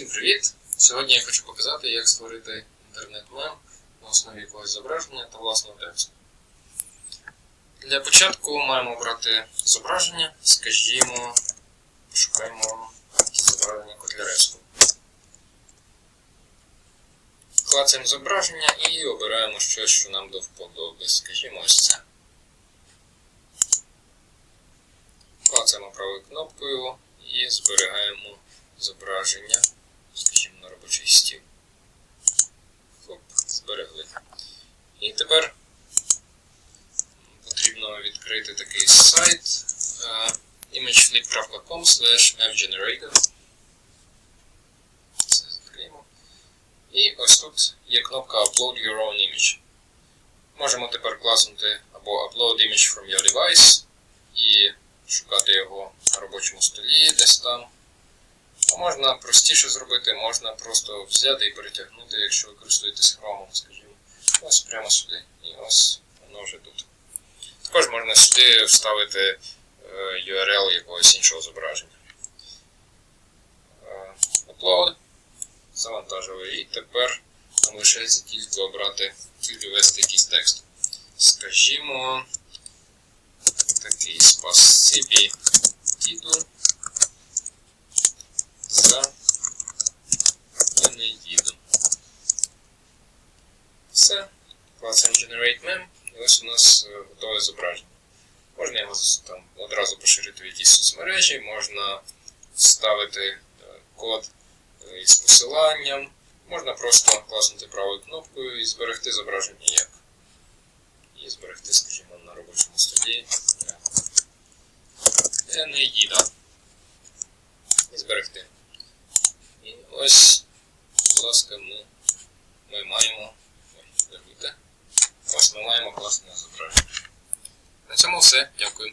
Всім привіт! Сьогодні я хочу показати, як створити інтернет-мем на основі якогось зображення та власного тексту. Для початку маємо обрати зображення, скажімо, шукаємо зображення Котляревського. Клацаємо зображення і обираємо щось, що нам до вподоби. Скажімо, ось це. Клацаємо правою кнопкою і зберігаємо зображення, стіл. Хоп, зберегли. І тепер потрібно відкрити такий сайт uh, imageflip.com fgenerator. Це закриємо. І ось тут є кнопка Upload your own image. Можемо тепер класнути або Upload image from your device і шукати його на робочому столі десь там. А можна простіше зробити, можна просто взяти і перетягнути, якщо ви користуєтесь хромом, скажімо. Ось прямо сюди. І ось воно вже тут. Також можна сюди вставити е, URL якогось іншого зображення. Е, Upload. Завантажили. І тепер нам лишається тільки обрати, тільки ввести якийсь текст. Скажімо, такий спасибі діду за Енеїду. Все. Клацаємо Generate Mem, і ось у нас е, готове зображення. Можна його там одразу поширити в якісь соцмережі, можна вставити е, код е, із посиланням, можна просто класнути правою кнопкою і зберегти зображення як. І зберегти, скажімо, на робочому столі. Енеїда. І зберегти. Ось, будь ласка, ми, ми маємо. Ой. Ось ми маємо класне зображення. На цьому все. Дякую.